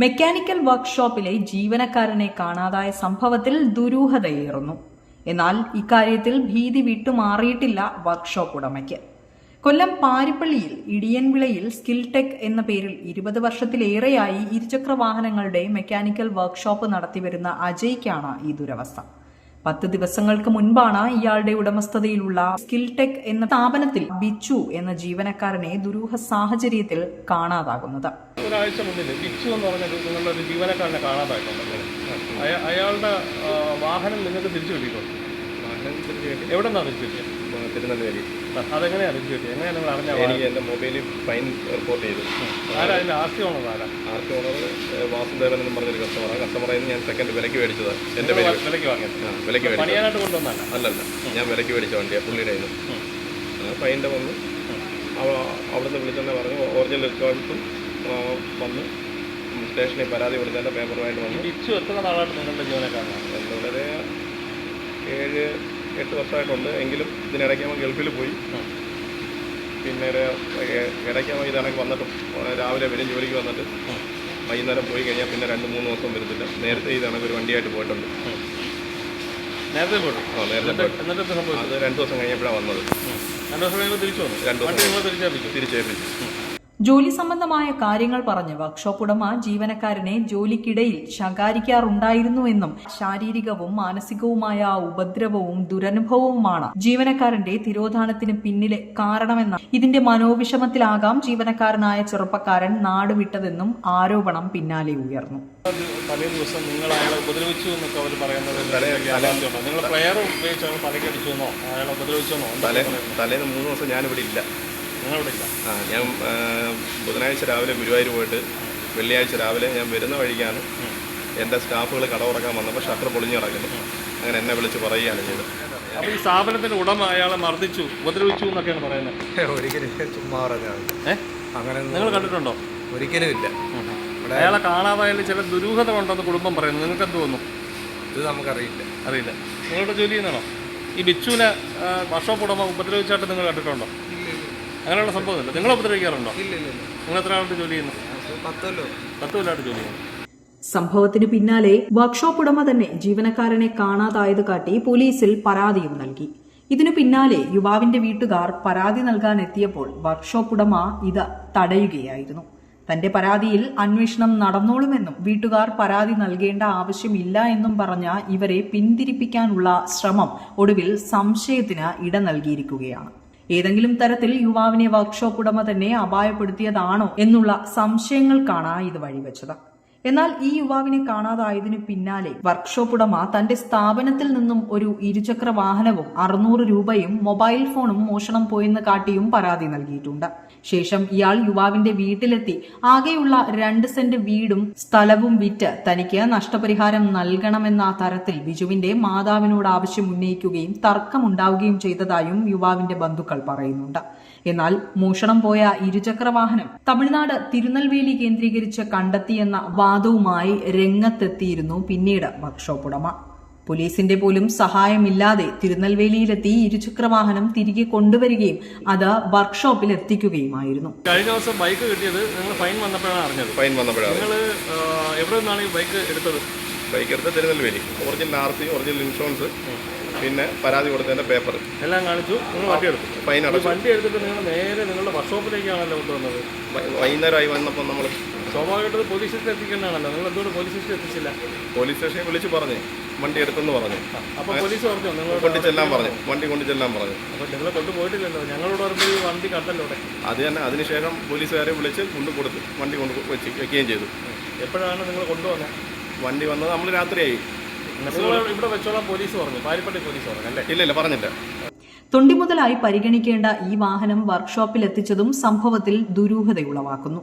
Mechanical വർക്ക്ഷോപ്പിലെ ജീവനക്കാരനെ കാണാതായ സംഭവത്തിൽ ദുരൂഹതയേറുന്നു. എന്നാൽ ഇക്കാര്യത്തിൽ ഭീതി വിട്ടുമാറിയിട്ടില്ല വർക്ക്ഷോപ്പ് ഉടമയ്ക്ക്. കൊല്ലം പാരിപ്പള്ളിയിൽ ഇടിയൻവിളയിൽ സ്കിൽ ടെക് എന്ന പേരിൽ ഇരുപത് വർഷത്തിലേറെയായി ഇരുചക്ര വാഹനങ്ങളുടെ മെക്കാനിക്കൽ വർക്ക്ഷോപ്പ് നടത്തിവരുന്ന അജയ്ക്കാണ് ഈ ദുരവസ്ഥ. പത്ത് ദിവസങ്ങൾക്ക് മുൻപാണ് ഇയാളുടെ ഉടമസ്ഥതയിലുള്ള സ്കിൽടെക് എന്ന സ്ഥാപനത്തിൽ ബിച്ചു എന്ന ജീവനക്കാരനെ ദുരൂഹ സാഹചര്യത്തിൽ കാണാതാകുന്നത്. ഒരാഴ്ച മുന്നിൽ ബിച്ചു എന്ന് പറഞ്ഞ ഒരു ജീവനക്കാരനെ കാണാതായിട്ടുണ്ട്. അയാളുടെ വാഹനം നിങ്ങൾക്ക് തിരിച്ചു കിട്ടിയിട്ടുണ്ട്? കിട്ടി എവിടെ നിന്നാണ് തിരിച്ചു കിട്ടിയത് ആ, അതെങ്ങനെയാണ് തിരിച്ചു കിട്ടിയത് എങ്ങനെയാണ് നിങ്ങൾ അറിഞ്ഞ എനിക്ക് എന്റെ മൊബൈലിൽ ഫൈൻ റിപ്പോർട്ട് ചെയ്തു. ആരാ അതിന്റെ ആർ സി ഓണർ ആരാ? ആർക്ക് ഓണർ വാസുദേവൻ എന്ന് പറഞ്ഞൊരു കസ്റ്റമറാണ് കസ്റ്റമറിൽ നിന്ന് ഞാൻ സെക്കൻഡ് വിലയ്ക്ക് മേടിച്ചത്. എന്റെ പേര് വിലയ്ക്ക് വാങ്ങിയത്. ആ വിലയ്ക്ക് പണിയാനായിട്ട് കൊണ്ടുവന്നല്ല അല്ലല്ല ഞാൻ വിലയ്ക്ക് മേടിച്ച വണ്ടിയാണ് പുള്ളിയുടെ കയ്യിൽ ഫൈന്റെ വന്നു അവ അവിടുന്ന് വിളിച്ചെന്നെ പറഞ്ഞു. ഒറിജിനൽ റിക്കോർഡ്സും വന്ന് സ്റ്റേഷനിൽ പരാതി കൊടുത്തതിന്റെ പേപ്പറുമായിട്ട് വന്നു തിരിച്ചു എത്ര നാളായിട്ട് നിങ്ങളുടെ ജീവനക്കാരനാണ് വളരെ ഏഴ് എട്ട് വർഷമായിട്ടുണ്ട്. എങ്കിലും ഇതിനിടയ്ക്ക് നമ്മൾ ഗൾഫിൽ പോയി. പിന്നെ ഇടയ്ക്ക് നമ്മൾ ഇതാണെങ്കിൽ വന്നിട്ട്. രാവിലെ വരും ജോലിക്ക് വന്നിട്ട്. വൈകുന്നേരം പോയി കഴിഞ്ഞാൽ പിന്നെ രണ്ട് മൂന്ന് ദിവസം വരുന്നില്ല നേരത്തെ ഇതാണെങ്കിൽ ഒരു വണ്ടിയായിട്ട് പോയിട്ടുണ്ട്. നേരത്തെ പോയിട്ടു? ആ നേരത്തെ എന്നിട്ട് അത് രണ്ട് ദിവസം കഴിഞ്ഞപ്പോഴാണ് വന്നത്. രണ്ട് ദിവസം കഴിയുമ്പോൾ തിരിച്ചു വന്നു? രണ്ട് ദിവസം തിരിച്ചേപ്പിച്ചു തിരിച്ചേൽപ്പിച്ചു? ജോലി സംബന്ധമായ കാര്യങ്ങൾ പറഞ്ഞ് വർക്ക്ഷോപ്പ് ഉടമ ജീവനക്കാരനെ ജോലിക്കിടയിൽ ശകാരിക്കാറുണ്ടായിരുന്നുവെന്നും ശാരീരികവും മാനസികവുമായ ഉപദ്രവവും ദുരനുഭവവുമാണ് ജീവനക്കാരന്റെ തിരോധാനത്തിന് പിന്നിലെ കാരണമെന്ന ഇതിന്റെ മനോവിഷമത്തിലാകാം ജീവനക്കാരനായ ചെറുപ്പക്കാരൻ നാടുവിട്ടതെന്നും ആരോപണം പിന്നാലെ ഉയർന്നു. തലേ ദിവസം നിങ്ങൾ അയാളെ ഉപദ്രവിച്ചു എന്നൊക്കെ അവർ പറയുന്നത് തലേ- യാഥാർത്ഥ്യമുണ്ടോ നിങ്ങൾ പ്ലെയർ ഉപയോഗിച്ച് അയാൾ തലക്കടിച്ചു എന്നോ? അയാളെ ഉപദ്രവിച്ചു തലേ തലേന്ന് മൂന്ന് ദിവസം ഞാനിവിടെ ഇല്ല. ആ ഞാൻ ബുധനാഴ്ച രാവിലെ ഗുരുവായൂർ പോയിട്ട് വെള്ളിയാഴ്ച രാവിലെ ഞാൻ വരുന്ന വഴിക്കാണ് എന്റെ സ്റ്റാഫുകൾ കട ഉറക്കാൻ വന്നപ്പോൾ ഷട്ടർ പൊളിഞ്ഞു കിടക്കുന്നു. അങ്ങനെ എന്നെ വിളിച്ച് പറയുകയാണ് ചെയ്തത്. അപ്പോൾ ഈ സ്ഥാപനത്തിന്റെ ഉടമ അയാളെ മർദ്ദിച്ചു ഉപദ്രവിച്ചു എന്നൊക്കെയാണ് പറയുന്നത്. ഒരിക്കലും ചുമ്മാ പറഞ്ഞാൽ അങ്ങനെ നിങ്ങൾ കണ്ടിട്ടുണ്ടോ? ഒരിക്കലും ഇല്ല. അയാളെ കാണാതായാലും ചില ദുരൂഹത ഉണ്ടെന്ന് കുടുംബം പറയുന്നു. നിങ്ങൾക്ക് എന്ത് തോന്നുന്നു? ഇത് നമുക്കറിയില്ല. അറിയില്ല. നിങ്ങളുടെ ജോലി ചെയ്യുന്നതാണോ ഈ ബിച്ചുവിനെ വർഷോപ്പ് ഉടമ ഉപദ്രവിച്ചായിട്ട് നിങ്ങൾ കണ്ടിട്ടുണ്ടോ? അങ്ങനെയുള്ള സംഭവമില്ല നിങ്ങൾ ഉപദ്രവിക്കാറുണ്ടോ? ഇല്ല ഇല്ല ഇല്ല. നിങ്ങൾ എത്ര ആളുണ്ട് ജോലി ചെയ്യുന്നു? പത്ത് കൊല്ലമായിട്ട് ജോലി ചെയ്യുന്നു. സംഭവത്തിന് പിന്നാലെ വർക്ക്ഷോപ്പ് ഉടമ തന്നെ ജീവനക്കാരനെ കാണാതായത് കാട്ടി പോലീസിൽ പരാതിയും നൽകി. ഇതിനു പിന്നാലെ യുവാവിന്റെ വീട്ടുകാർ പരാതി നൽകാൻ എത്തിയപ്പോൾ വർക്ക്ഷോപ്പ് ഉടമ ഇത് തടയുകയായിരുന്നു. തന്റെ പരാതിയിൽ അന്വേഷണം നടന്നോളുമെന്നും വീട്ടുകാർ പരാതി നൽകേണ്ട ആവശ്യമില്ല എന്നും പറഞ്ഞ ഇവരെ പിന്തിരിപ്പിക്കാനുള്ള ശ്രമം ഒടുവിൽ സംശയത്തിന് ഇട നൽകിയിരിക്കുകയാണ്. ഏതെങ്കിലും തരത്തിൽ യുവാവിനെ വർക്ക്ഷോപ്പ് ഉടമ തന്നെ അപായപ്പെടുത്തിയതാണോ എന്നുള്ള സംശയങ്ങൾക്കാണ് ഇത് വഴിവെച്ചത്. എന്നാൽ ഈ യുവാവിനെ കാണാതായതിനു പിന്നാലെ വർക്ക്ഷോപ്പ് ഉടമ തന്റെ സ്ഥാപനത്തിൽ നിന്നും ഒരു ഇരുചക്ര വാഹനവും അറുന്നൂറ് രൂപയും മൊബൈൽ ഫോണും മോഷണം പോയെന്ന് കാട്ടിയും പരാതി നൽകിയിട്ടുണ്ട്. ശേഷം ഇയാൾ യുവാവിന്റെ വീട്ടിലെത്തി. ആകെയുള്ള രണ്ട് സെന്റ് വീടും സ്ഥലവും വിറ്റ് തനിക്ക് നഷ്ടപരിഹാരം നൽകണമെന്ന തരത്തിൽ ബിജുവിന്റെ മാതാവിനോട് ആവശ്യം ഉന്നയിക്കുകയും തർക്കമുണ്ടാവുകയും ചെയ്തതായും യുവാവിന്റെ ബന്ധുക്കൾ പറയുന്നുണ്ട്. എന്നാൽ മോഷണം പോയ ഇരുചക്ര വാഹനം തമിഴ്നാട് തിരുനെൽവേലി കേന്ദ്രീകരിച്ച് കണ്ടെത്തിയെന്ന വാദവുമായി രംഗത്തെത്തിയിരുന്നു പിന്നീട് വർക്ക്ഷോപ്പ് ഉടമ. പോലീസിന്റെ പോലും സഹായമില്ലാതെ തിരുനെൽവേലിയിലെത്തി ഇരുചക്ര വാഹനം തിരികെ കൊണ്ടുവരികയും അത് വർക്ക്ഷോപ്പിൽ എത്തിക്കുകയുമായിരുന്നു. കഴിഞ്ഞ ദിവസം ബൈക്ക് കിട്ടിയത് നിങ്ങൾ ഫൈൻ വന്നപ്പോഴാണ് അറിഞ്ഞത്. ഫൈൻ വന്നപ്പോഴാണ്. നിങ്ങൾ എവിടെ നിന്നാണ് ഈ ബൈക്ക് എടുത്തത്? ബൈക്ക് എടുത്ത Tirunelveli. Original R C original insurance പിന്നെ പരാതി കൊടുത്തതിന്റെ പേപ്പർ എല്ലാം കാണിച്ചു. നിങ്ങൾ വണ്ടി എടുത്തു. ഫൈൻ അടച്ചു വണ്ടി എടുത്തിട്ട് നിങ്ങൾ നേരെ നിങ്ങളുടെ വർക്ക്ഷോപ്പിലേക്കാണല്ലോ കൊണ്ടുവന്നത്? വൈകുന്നേരമായി വന്നപ്പോൾ നമ്മൾ സ്വാഭാവികമായിട്ടും പോലീസ് സ്റ്റേഷൻ എത്തിക്കേണ്ടതാണല്ലോ നിങ്ങൾ എന്തുകൊണ്ട് പോലീസ് സ്റ്റേഷൻ എത്തിച്ചില്ല? പോലീസ് സ്റ്റേഷനിൽ വിളിച്ച് പറഞ്ഞു. വണ്ടി എടുത്തെന്ന് പറഞ്ഞു. അപ്പോൾ പോലീസ് പറഞ്ഞു. നിങ്ങൾ കൊണ്ട് ചെല്ലാൻ പറഞ്ഞു. വണ്ടി കൊണ്ട് ചെല്ലാൻ പറഞ്ഞു. അപ്പോൾ നിങ്ങൾ കൊണ്ടുപോയിട്ടില്ലല്ലോ. ഞങ്ങളോട് പറയുമ്പോൾ ഈ വണ്ടി കണ്ടല്ലോ ഇവിടെ അത് തന്നെ അതിനുശേഷം പോലീസുകാരെ വിളിച്ച് കൊണ്ട് കൊടുത്തു വണ്ടി കൊണ്ട് വെച്ച് വെക്കുകയും ചെയ്തു. എപ്പോഴാണ് നിങ്ങൾ കൊണ്ടുവന്നത്? വണ്ടി വന്നത് നമ്മൾ രാത്രിയായി. ഇവിടെ വെച്ചോളാം പോലീസ് പറഞ്ഞു. പാരിപ്പള്ളി പോലീസ് പറഞ്ഞു അല്ലേ? ഇല്ല ഇല്ല പറഞ്ഞില്ല. തൊണ്ടി മുതലായി പരിഗണിക്കേണ്ട ഈ വാഹനം വർക്ക്ഷോപ്പിൽ എത്തിച്ചതും സംഭവത്തിൽ ദുരൂഹതയുളവാക്കുന്നു.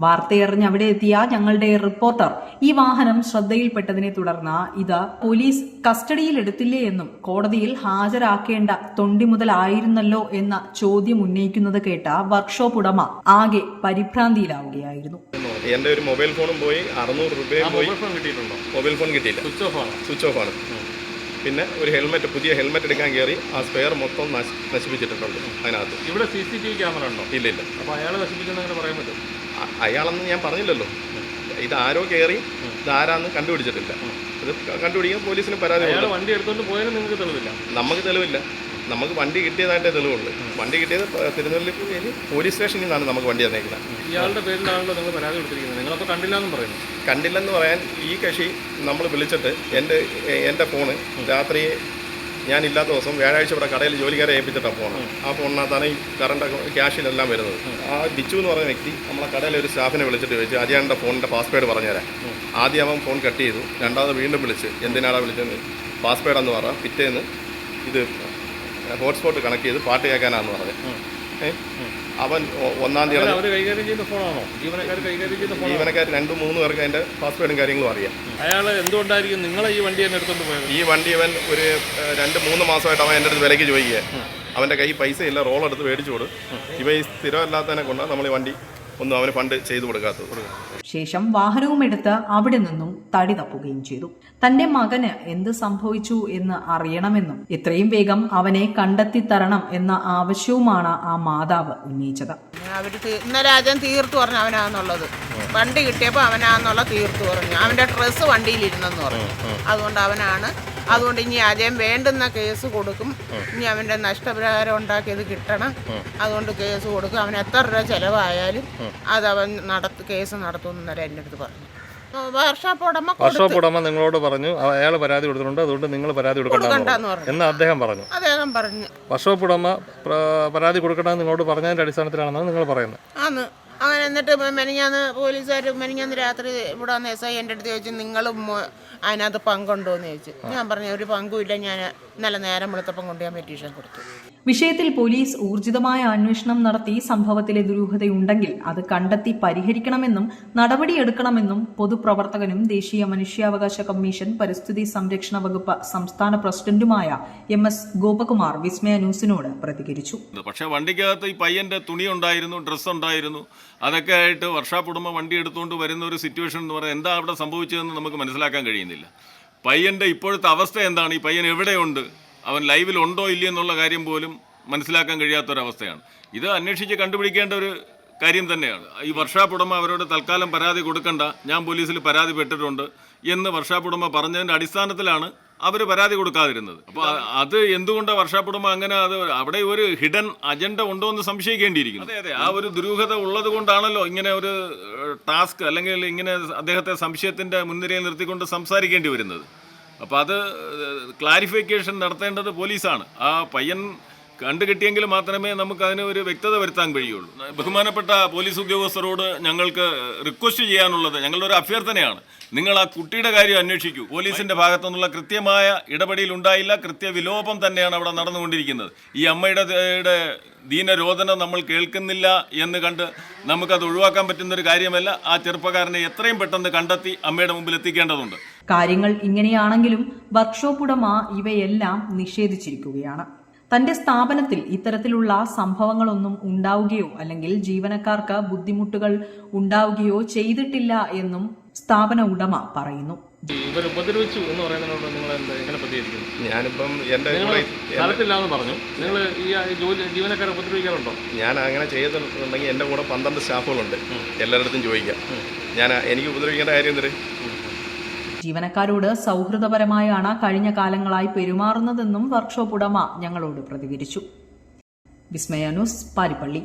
വാർത്തയറിഞ്ഞ് അവിടെ എത്തിയ ഞങ്ങളുടെ റിപ്പോർട്ടർ. ഈ വാഹനം ശ്രദ്ധയിൽപ്പെട്ടതിനെ തുടർന്ന് ഇത് പോലീസ് കസ്റ്റഡിയിൽ എടുത്തില്ലേ എന്നും കോടതിയിൽ ഹാജരാക്കേണ്ട തൊണ്ടി മുതലായിരുന്നല്ലോ എന്ന ചോദ്യം ഉന്നയിക്കുന്നത് കേട്ട വർക്ക്ഷോപ്പ് ഉടമ ആകെ പരിഭ്രാന്തിയിലാവുകയായിരുന്നു. എന്റെ ഒരു മൊബൈൽ ഫോണും പോയി അറുന്നൂറ് രൂപയും പോയി. മൊബൈൽ ഫോൺ കിട്ടിയിട്ടുണ്ടോ? മൊബൈൽ ഫോൺ കിട്ടിയില്ല. സ്വിച്ച് ഓഫ് ആണ്. സ്വിച്ച് ഓഫ് ആണ്. പിന്നെ ഒരു ഹെൽമെറ്റ് പുതിയ ഹെൽമെറ്റ് എടുക്കാൻ കയറി ആ സ്പെയർ മൊത്തം നശ്- നശിപ്പിച്ചിട്ടുണ്ട് അതിനകത്ത്. ഇവിടെ C C T V camera ഉണ്ടോ? ഇല്ല ഇല്ല. അപ്പോൾ അയാൾ നശിപ്പിച്ചെന്ന് പറയാൻ പറ്റും. അയാളെന്ന് ഞാൻ പറഞ്ഞില്ലല്ലോ. ഇത് ആരോ കയറി ഇത് ആരാന്ന് കണ്ടുപിടിച്ചിട്ടില്ല. ഇത് കണ്ടുപിടിക്കാൻ പോലീസിന് പരാതി വണ്ടി എടുത്തുകൊണ്ട് പോയാലും നിങ്ങൾക്ക് തെളിവില്ല. നമുക്ക് തെളിവില്ല. നമുക്ക് വണ്ടി കിട്ടിയതായിട്ട് തെളിവുണ്ട് വണ്ടി കിട്ടിയത് തിരുനെല്ലി പോലീസ് സ്റ്റേഷനിൽ നിന്നാണ് നമുക്ക് വണ്ടി തന്നേക്കുന്നത്. ഇയാളുടെ പേരിലാണല്ലോ നിങ്ങൾ പരാതി കൊടുത്തിരിക്കുന്നത്. നിങ്ങളപ്പോൾ കണ്ടില്ല എന്ന് പറയുന്നു. കണ്ടില്ലെന്ന് പറയാൻ ഈ കക്ഷി നമ്മൾ വിളിച്ചിട്ട് എന്റെ എന്റെ ഫോണ് രാത്രി ഞാനില്ലാത്ത ദിവസം വ്യാഴാഴ്ച ഇവിടെ കടയിൽ ജോലിക്കാരെ ഏൽപ്പിച്ചിട്ടാണ് ഫോണ്. ആ ഫോണിനകത്താണ് ഈ കറണ്ട് ക്യാഷിലെല്ലാം വരുന്നത്. ആ ബിച്ചു എന്ന് പറഞ്ഞ വ്യക്തി നമ്മളെ കടയിലെ ഒരു സ്റ്റാഫിനെ വിളിച്ചിട്ട് ചോദിച്ചു അജിയാന്റെ ഫോണിന്റെ പാസ്വേഡ് പറഞ്ഞുതരാം ആദ്യം അവൻ ഫോൺ കട്ട് ചെയ്തു. രണ്ടാമത് വീണ്ടും വിളിച്ച് എന്തിനാടാ വിളിച്ചത്? പാസ്വേഡെന്ന് പറ. പിറ്റേന്ന് ഇത് ഹോട്ട്സ്പോട്ട് കണക്ട് ചെയ്ത് പാട്ട് കേൾക്കാനാന്ന് പറഞ്ഞത് അവൻ ഒന്നാം തീയതി ജീവനക്കാർ രണ്ടും മൂന്ന് പേർക്ക് അതിന്റെ പാസ്വേഡും കാര്യങ്ങളും അറിയാം. അയാൾ എന്തുകൊണ്ടായിരിക്കും നിങ്ങളെ ഈ വണ്ടി തന്നെ എടുത്തോണ്ട് പോയത്? ഈ വണ്ടി അവൻ ഒരു രണ്ട് മൂന്ന് മാസമായിട്ട് അവൻ എന്റെ അടുത്ത് വിലയ്ക്ക് ചോദിക്കുക അവന്റെ കയ്യിൽ പൈസ ഇല്ല റോൾ എടുത്ത് മേടിച്ചു കൊടു. ഇവ ഈ സ്ഥിരമല്ലാത്തതിനെ കൊണ്ടാണ് നമ്മൾ ഈ വണ്ടി ഒന്നും അവന് ഫണ്ട് ചെയ്തു കൊടുക്കാത്തത്. ശേഷം വാഹനവും എടുത്ത് അവിടെ നിന്നും തടി തപ്പുകയും ചെയ്തു. തന്റെ മകന് എന്ത് സംഭവിച്ചു എന്ന് അറിയണമെന്നും എത്രയും വേഗം അവനെ കണ്ടെത്തി തരണം എന്ന ആവശ്യവുമാണ് ആ മാതാവ് ഉന്നയിച്ചത്. ഇന്നലെ ആദ്യം തീർത്തു പറഞ്ഞു അവനാന്നുള്ളത്. വണ്ടി കിട്ടിയപ്പോൾ അവനാന്നുള്ള തീർത്തു പറഞ്ഞു. അവന്റെ ഡ്രസ്സ് വണ്ടിയിലിരുന്നെന്ന് പറഞ്ഞു. അതുകൊണ്ട് അവനാണ് അതുകൊണ്ട് ഇനി അജയം വേണ്ടുന്ന കേസ് കൊടുക്കും. ഇനി അവന്റെ നഷ്ടപരിഹാരം ഉണ്ടാക്കിയത് കിട്ടണം. അതുകൊണ്ട് കേസ് കൊടുക്കും. അവൻ എത്ര രൂപ ചെലവായാലും അത് അവൻ നടത്ത് കേസ് നടത്തുമെന്ന് നേരെ എന്റെ അടുത്ത് പറഞ്ഞു. വർഷാപ്പ് ഉടമ നിങ്ങളോട് പറഞ്ഞു അയാൾ പരാതി കൊടുത്തിട്ടുണ്ട്. അതുകൊണ്ട് നിങ്ങൾ പരാതി കൊടുക്കണ്ടെന്ന് പറഞ്ഞു. എന്ന് അദ്ദേഹം പറഞ്ഞു. അദ്ദേഹം പറഞ്ഞു. വർഷോപ്പ് ഉടമ പരാതി കൊടുക്കണമെന്ന് നിങ്ങളോട് പറഞ്ഞതിന്റെ അടിസ്ഥാനത്തിലാണെന്നാണ് നിങ്ങൾ പറയുന്നത്. അങ്ങനെ എന്നിട്ട് മെനിഞ്ഞാന്ന് പോലീസുകാർ മെനിഞ്ഞാന്ന് രാത്രി ഇവിടെ വന്ന് എസ് ഐ എന്റെ അടുത്ത് ചോദിച്ചു നിങ്ങളും അതിനകത്ത് പങ്കുണ്ടോ എന്ന് ചോദിച്ചു. ഞാൻ പറഞ്ഞു ഒരു പങ്കുമില്ല ഞാൻ ഇന്നലെ നേരം വെളുത്തപ്പം കൊണ്ട് ഞാൻ പെറ്റീഷൻ കൊടുത്തു. വിഷയത്തിൽ പോലീസ് ഊർജിതമായ അന്വേഷണം നടത്തി സംഭവത്തിലെ ദുരൂഹതയുണ്ടെങ്കിൽ അത് കണ്ടെത്തി പരിഹരിക്കണമെന്നും നടപടിയെടുക്കണമെന്നും പൊതുപ്രവർത്തകനും ദേശീയ മനുഷ്യാവകാശ കമ്മീഷൻ പരിസ്ഥിതി സംരക്ഷണ വകുപ്പ് സംസ്ഥാന പ്രസിഡന്റുമായ എം എസ് ഗോപകുമാർ വിസ്മയ ന്യൂസിനോട് പ്രതികരിച്ചു. പക്ഷേ വണ്ടിക്കകത്ത് ഈ പയ്യന്റെ തുണി ഉണ്ടായിരുന്നു ഡ്രസ്സ് ഉണ്ടായിരുന്നു. അതൊക്കെ ആയിട്ട് വർഷാപ്പ് ഉടമ വണ്ടി എടുത്തുകൊണ്ട് വരുന്ന ഒരു സിറ്റുവേഷൻ എന്ന് പറയുന്നത് എന്താ അവിടെ സംഭവിച്ചതെന്ന് നമുക്ക് മനസ്സിലാക്കാൻ കഴിയുന്നില്ല. പയ്യന്റെ ഇപ്പോഴത്തെ അവസ്ഥ എന്താണ്? ഈ പയ്യൻ എവിടെയുണ്ട്? അവൻ ലൈവിൽ ഉണ്ടോ ഇല്ലയോ എന്നുള്ള കാര്യം പോലും മനസ്സിലാക്കാൻ കഴിയാത്തൊരവസ്ഥയാണ്. ഇത് അന്വേഷിച്ച് കണ്ടുപിടിക്കേണ്ട ഒരു കാര്യം തന്നെയാണ്. ഈ വർഷാപ്പ് ഉടമ അവരോട് തൽക്കാലം പരാതി കൊടുക്കണ്ട. ഞാൻ പോലീസിൽ പരാതിപ്പെട്ടിട്ടുണ്ട് എന്ന് വർഷാപ്പ് ഉടമ പറഞ്ഞതിന്റെ അടിസ്ഥാനത്തിലാണ് അവർ പരാതി കൊടുക്കാതിരുന്നത്. അപ്പോൾ അത് എന്തുകൊണ്ട് വർഷാപ്പ് ഉടമ അങ്ങനെ അത് അവിടെ ഒരു ഹിഡൻ അജണ്ട ഉണ്ടോ എന്ന് സംശയിക്കേണ്ടിയിരിക്കുന്നു. അതെ അതെ. ആ ഒരു ദുരൂഹത ഉള്ളത് കൊണ്ടാണല്ലോ ഇങ്ങനെ ഒരു ടാസ്ക് അല്ലെങ്കിൽ ഇങ്ങനെ അദ്ദേഹത്തെ സംശയത്തിന്റെ മുൻനിരയിൽ നിർത്തിക്കൊണ്ട് സംസാരിക്കേണ്ടി വരുന്നത്. അപ്പോൾ അത് ക്ലാരിഫിക്കേഷൻ നടത്തേണ്ടത് പോലീസാണ്. ആ പയ്യൻ കണ്ടുകിട്ടിയെങ്കിൽ മാത്രമേ നമുക്ക് അതിന് ഒരു വ്യക്തത വരുത്താൻ കഴിയുള്ളൂ. ബഹുമാനപ്പെട്ട പോലീസ് ഉദ്യോഗസ്ഥരോട് ഞങ്ങൾക്ക് റിക്വസ്റ്റ് ചെയ്യാനുള്ളത് ഞങ്ങളുടെ ഒരു അഭ്യർത്ഥനയാണ്. നിങ്ങൾ ആ കുട്ടിയുടെ കാര്യം അന്വേഷിക്കൂ. പോലീസിന്റെ ഭാഗത്തു നിന്നുള്ള കൃത്യമായ ഇടപെടൽ ഉണ്ടായില്ല. കൃത്യ വിലോപം തന്നെയാണ് അവിടെ നടന്നുകൊണ്ടിരിക്കുന്നത്. ഈ അമ്മയുടെ യുടെ ദീനരോധനം നമ്മൾ കേൾക്കുന്നില്ല എന്ന് കണ്ട് നമുക്കത് ഒഴിവാക്കാൻ പറ്റുന്ന ഒരു കാര്യമല്ല. ആ ചെറുപ്പക്കാരനെ എത്രയും പെട്ടെന്ന് കണ്ടെത്തി അമ്മയുടെ മുമ്പിൽ എത്തിക്കേണ്ടതുണ്ട്. കാര്യങ്ങൾ ഇങ്ങനെയാണെങ്കിലും വർക്ക്ഷോപ്പ് ഉടമ ഇവയെല്ലാം നിഷേധിച്ചിരിക്കുകയാണ്. തന്റെ സ്ഥാപനത്തിൽ ഇത്തരത്തിലുള്ള സംഭവങ്ങളൊന്നും ഉണ്ടാവുകയോ അല്ലെങ്കിൽ ജീവനക്കാർക്ക് ബുദ്ധിമുട്ടുകൾ ഉണ്ടാവുകയോ ചെയ്തിട്ടില്ല എന്നും സ്ഥാപന ഉടമ പറയുന്നു. ഇവർ ഉപദ്രവിച്ചു എന്ന് പറയുന്നതിനോട് നിങ്ങൾ എന്താ എങ്ങനെ പ്രതികരിക്കുന്നു? ഞാനിപ്പം എന്റെ സ്ഥലത്തില്ലാന്ന് കൂടെ പറഞ്ഞു. നിങ്ങൾ ഈ ജോലി ജീവനക്കാരെ ഉപദ്രവിക്കാറുണ്ടോ? ഞാൻ അങ്ങനെ ചെയ്തിട്ടുണ്ടെങ്കിൽ എന്റെ കൂടെ പന്ത്രണ്ട് സ്റ്റാഫുകളുണ്ട്. എല്ലായിടത്തും ചോദിക്കാം. ഞാൻ എനിക്ക് ഉപദ്രവിക്കേണ്ട കാര്യം എന്തിന്? ജീവനക്കാരോട് സൗഹൃദപരമായാണ് കഴിഞ്ഞ കാലങ്ങളായി പെരുമാറുന്നതെന്നും വർക്ക്ഷോപ്പ് ഉടമ ഞങ്ങളോട് പ്രതികരിച്ചു. വിസ്മയ ന്യൂസ് പാരിപ്പള്ളി.